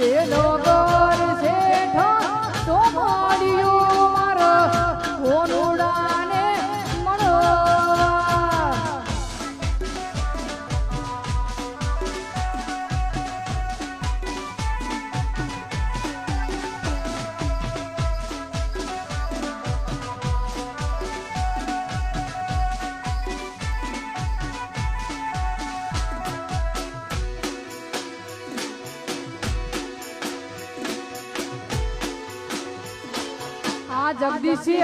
એ નગર જગદીશી